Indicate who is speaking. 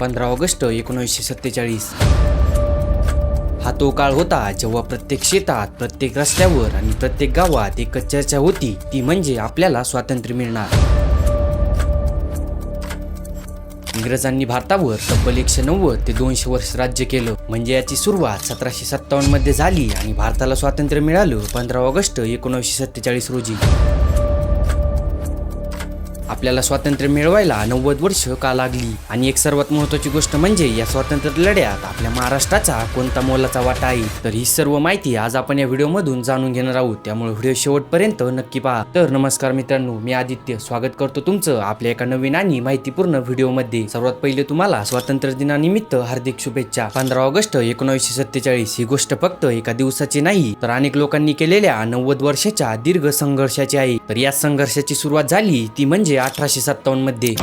Speaker 1: पंधरा ऑगस्ट एकोणीसशे सत्तेचाळीस. हा तो काळ होता जेव्हा प्रत्येक शेतात प्रत्येक रस्त्यावर आणि प्रत्येक गावात एकच चर्चा होती ती म्हणजे आपल्याला स्वातंत्र्य मिळणार. इंग्रजांनी भारतावर तब्बल एकशे नव्वद ते दोनशे वर्ष राज्य केलं. म्हणजे याची सुरुवात सतराशे सत्तावन्नमध्ये झाली आणि भारताला स्वातंत्र्य मिळालं पंधरा ऑगस्ट एकोणीसशे सत्तेचाळीस रोजी. आपल्याला स्वातंत्र्य मिळवायला नव्वद वर्ष का लागली? आणि एक सर्वात महत्वाची गोष्ट म्हणजे या स्वातंत्र्य लढ्यात आपल्या महाराष्ट्राचा कोणता मोलाचा वाटा आहे? तर ही सर्व माहिती आज आपण या व्हिडिओमधून जाणून घेणार आहोत. त्यामुळे व्हिडिओ शेवटपर्यंत नक्की पहा. तर नमस्कार मित्रांनो मी आदित्य. स्वागत करतो तुमचं आपल्या एका नवीन आणि माहितीपूर्ण व्हिडिओमध्ये. सर्वात पहिले तुम्हाला स्वातंत्र्य दिनानिमित्त हार्दिक शुभेच्छा. पंधरा ऑगस्ट एकोणीसशे सत्तेचाळीस ही गोष्ट फक्त एका दिवसाची नाही तर अनेक लोकांनी केलेल्या नव्वद वर्षाच्या दीर्घ संघर्षाची आहे. तर या संघर्षाची सुरुवात झाली ती म्हणजे अठराशे सत्तावन्नमध्ये.